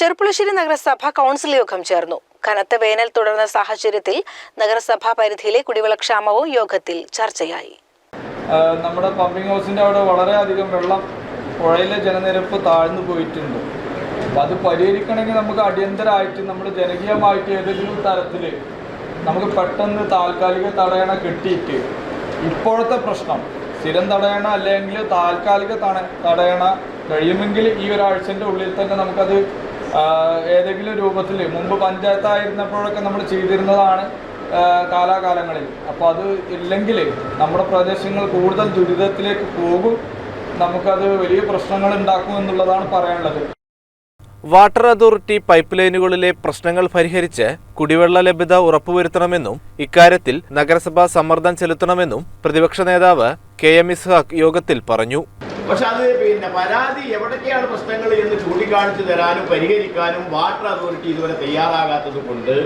ചെറുപ്പുളശ്ശേരി നഗരസഭ കൗൺസിൽ യോഗം ചേർന്നു. കനത്ത വേനൽ തുടർന്ന സാഹചര്യത്തിൽ നഗരസഭാ പരിധിയിലെ കുടിവെള്ളക്ഷാമവും യോഗത്തിൽ ചർച്ചയായി. നമ്മുടെ പമ്പിംഗ് ഹൗസിന്റെ അവിടെ വളരെയധികം വെള്ളം പുഴയിലെ ജലനിരപ്പ് താഴ്ന്നു പോയിട്ടുണ്ട്. അത് പരിഹരിക്കണമെങ്കിൽ നമുക്ക് അടിയന്തരമായിട്ട് നമ്മൾ ജനകീയമായിട്ട് ഏതെങ്കിലും തരത്തിൽ നമുക്ക് പെട്ടെന്ന് താൽക്കാലിക തടയണ കിട്ടിയിട്ട് ഇപ്പോഴത്തെ പ്രശ്നം സ്ഥിരം തടയണ അല്ലെങ്കിൽ താൽക്കാലിക തട തടയണ കഴിയുമെങ്കിൽ ഈ ഒരാഴ്ചന്റെ ഉള്ളിൽ തന്നെ നമുക്കത് ഏതെങ്കിലും രൂപത്തിൽ മുമ്പ് പഞ്ചായത്തായിരുന്നപ്പോഴൊക്കെ നമ്മൾ ചെയ്തിരുന്നതാണ് കാലാകാലങ്ങളിൽ. അപ്പോൾ അത് ഇല്ലെങ്കിൽ നമ്മുടെ പ്രദേശങ്ങൾ കൂടുതൽ ദുരിതത്തിലേക്ക് പോകും. നമുക്കത് വലിയ പ്രശ്നങ്ങൾ ഉണ്ടാക്കും എന്നുള്ളതാണ് പറയാനുള്ളത്. വാട്ടർ അതോറിറ്റി പൈപ്പ് ലൈനുകളിലെ പ്രശ്നങ്ങൾ പരിഹരിച്ച് കുടിവെള്ള ലഭ്യത ഉറപ്പുവരുത്തണമെന്നും ഇക്കാര്യത്തിൽ നഗരസഭ സമ്മർദ്ദം ചെലുത്തണമെന്നും പ്രതിപക്ഷ നേതാവ് കെ എം ഇസ്ഹാഖ് യോഗത്തിൽ പറഞ്ഞു. പക്ഷെ അത് പിന്നെ പരാതി എവിടൊക്കെയാണ് പ്രശ്നങ്ങൾ എന്ന് ചൂണ്ടിക്കാണിച്ചു തരാനും പരിഹരിക്കാനും വാട്ടർ അതോറിറ്റി ഇതുവരെ തയ്യാറാകാത്തത് കൊണ്ട്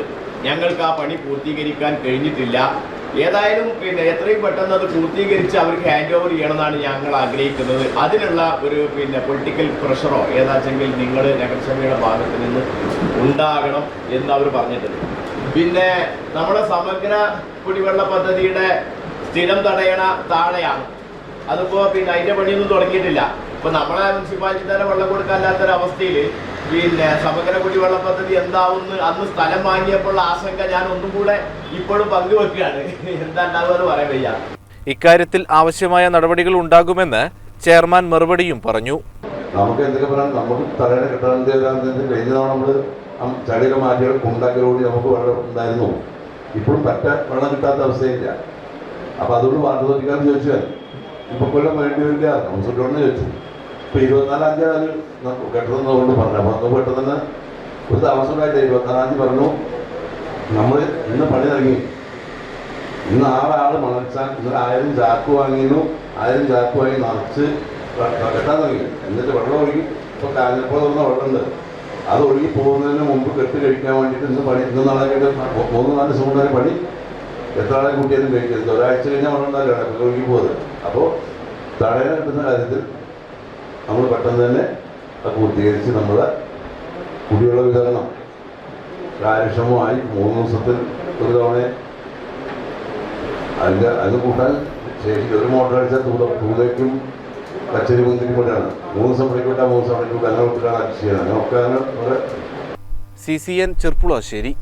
ഞങ്ങൾക്ക് ആ പണി പൂർത്തീകരിക്കാൻ കഴിഞ്ഞിട്ടില്ല. ഏതായാലും പിന്നെ എത്രയും പെട്ടെന്ന് അത് പൂർത്തീകരിച്ച് അവർക്ക് ഹാൻഡ് ഓവർ ചെയ്യണമെന്നാണ് ഞങ്ങൾ ആഗ്രഹിക്കുന്നത്. അതിനുള്ള ഒരു പിന്നെ പൊളിറ്റിക്കൽ പ്രഷറോ ഏതാച്ചെങ്കിൽ നിങ്ങൾ നഗരസഭയുടെ ഭാഗത്ത് നിന്ന് ഉണ്ടാകണം എന്ന് അവർ പറഞ്ഞിട്ടുണ്ട്. പിന്നെ നമ്മുടെ സമഗ്ര കുടിവെള്ള പദ്ധതിയുടെ സ്ഥിരം തടയണ താഴെയാണ്. അതിപ്പോ പിന്നെ അതിന്റെ പണിയൊന്നും തുടങ്ങിയിട്ടില്ല. ഇപ്പൊ നമ്മളെ മുനിസിപ്പാലിറ്റി തന്നെ വെള്ളം കൊടുക്കാല്ലാത്തൊരവസ്ഥയിൽ പിന്നെ സമഗ്ര കുടിവെള്ള പദ്ധതി എന്താവുന്ന അന്ന് സ്ഥലം വാങ്ങിയപ്പോൾ ആശങ്ക ഞാൻ ഒന്നും കൂടെ ഇപ്പോഴും പങ്കുവെക്കുകയാണ്. എന്താ ഉണ്ടാവുക പറയാൻ വയ്യ. ഇക്കാര്യത്തിൽ ആവശ്യമായ നടപടികൾ ഉണ്ടാകുമെന്ന് ചെയർമാൻ മറുപടിയും പറഞ്ഞു. നമുക്ക് എന്തൊക്കെ പറയാം നമുക്ക് തലയുടെ കിട്ടാൻ കഴിഞ്ഞ തവണ നമ്മൾ ചളിയൊക്കെ മാറ്റിയുടെ കുണ്ടാക്കലോടി നമുക്ക് വെള്ളം ഉണ്ടായിരുന്നു. ഇപ്പോഴും പറ്റ വെള്ളം കിട്ടാത്ത അവസ്ഥയില്ല. അപ്പോൾ അതുകൊണ്ട് വാർത്ത വാർദ്ധക്യക്കാർ ചോദിച്ചാൽ ഇപ്പൊ കൊല്ലം വരില്ല കൗൺസിലറോട് ചോദിച്ചു ഇപ്പൊ ഇരുപത്തിനാലാം തീയതി അത് കെട്ടുന്നതുകൊണ്ട് പറഞ്ഞു. അപ്പോൾ അന്ന് പെട്ടെന്ന് തന്നെ ഒരു താമസമായിട്ട് ഇരുപത്തിനാലാം തീയതി പറഞ്ഞു നമ്മൾ ഇന്ന് പണി ഇറങ്ങി ഇന്ന് ആൾ മണച്ചാൽ ഇന്നലെ ആയിരം ചാക്ക് വാങ്ങിയിരുന്നു. ആയിരം ചാക്ക് വാങ്ങി നിറച്ച് കെട്ടാൻ തുടങ്ങി. എന്നിട്ട് വെള്ളം ഒഴുകി. ഇപ്പോൾ കാഞ്ഞപ്പോൾ തുറന്ന വെള്ളമുണ്ട്. അത് ഒഴുകി പോകുന്നതിന് മുമ്പ് കെട്ട് കഴിക്കാൻ വേണ്ടിയിട്ട് ഇന്ന് പണി ഇന്ന് നാളെ കേട്ട് മൂന്ന് നാല് ദിവസം കൊണ്ട് പണി. എത്ര ആളെ കൂട്ടിയാലും കഴിക്കരുത് ഒരാഴ്ച കഴിഞ്ഞാൽ അപ്പോൾ ഒഴുകി പോകുന്നത് അപ്പോൾ തടയാൻ കിട്ടുന്ന കാര്യത്തിൽ നമ്മൾ പെട്ടെന്ന് തന്നെ അത് പൂർത്തീകരിച്ച് നമ്മുടെ കുടിവെള്ള വിതരണം കാര്യക്ഷമമായി മൂന്ന് ദിവസത്തിൽ ഒരു തവണ അതിന്റെ അത് കൂട്ടാൻ ശേഷി ഒരു മോട്ടർ അടിച്ചാൽ തൂത തൂതയ്ക്കും കച്ചേരി മുന്തിരി കൂടെയാണ് മൂന്ന് ദിവസം പണിക്കൂട്ടാൽ മൂന്ന് ദിവസം പണിക്കൂട്ടാൽ അങ്ങനെ വിട്ടിട്ടാണ് ചെയ്യുന്നത്. അങ്ങനെ ഒക്കെ സി സി എൻ ചെർപ്പുളശ്ശേരി.